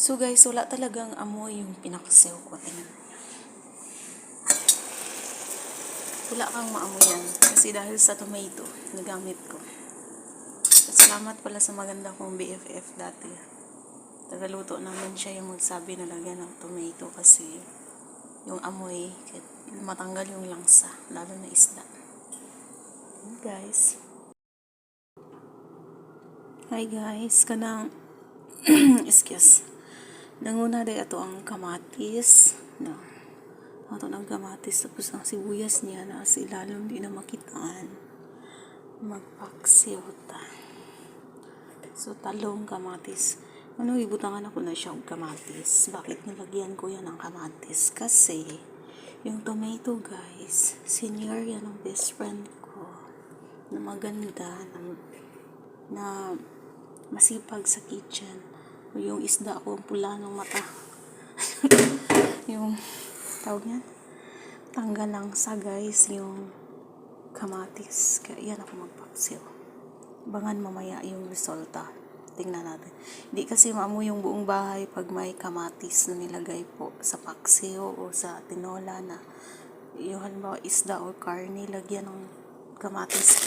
So guys, wala talagang amoy yung pinakasew ko. Tingnan. Wala kang maamoy yan. Kasi dahil sa tomato, nagamit ko. At salamat pala sa maganda kong BFF dati. Tagaluto naman siya yung magsabi na lagyan ng tomato kasi yung amoy, matanggal yung langsa, lalo na isda. Yun, guys. Hi guys, kanang excuse. Nanguna day ato ang kamatis. No. Ato ng kamatis tapos ang sibuyas niya na sa ilalim di na makitaan. Magpaksiw ta. So talong kamatis. Ano ibutangan ako na siya kamatis. Bakit nilagyan ko yan ng kamatis? Kasi yung tomato guys, senior yan ng best friend ko na maganda na, na masipag sa kitchen. Yung isda ko, ang pula ng mata. yung, tawag yan, tanggal lang sa guys, yung kamatis. Kaya yan ako magpaksiw. Bangan mamaya yung resulta. Tingnan natin. Hindi kasi maamoy yung buong bahay pag may kamatis na nilagay po sa paksiw o sa tinola na yung halimbawa isda or karne, lagyan ng kamatis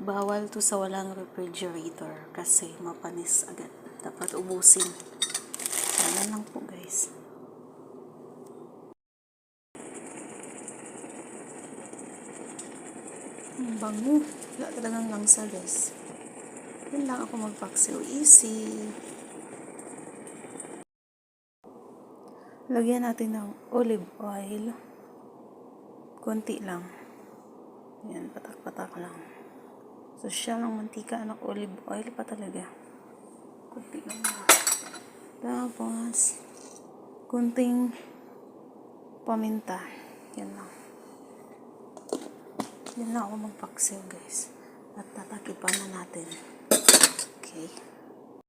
bawal to sa walang refrigerator kasi mapanis agad. Dapat ubusin. Sana lang po guys. Ang bango. Wala talagang langsa guys. Yun lang ako magpaksiw. Easy. Lagyan natin ng olive oil. Konti lang. Yan, patak-patak lang. Social ng mantika ng olive oil pa talaga. Kunti lang. Tapos, kunting paminta. Yan lang. Yan lang ako magpaksiw guys. At tatakipan na natin. Okay.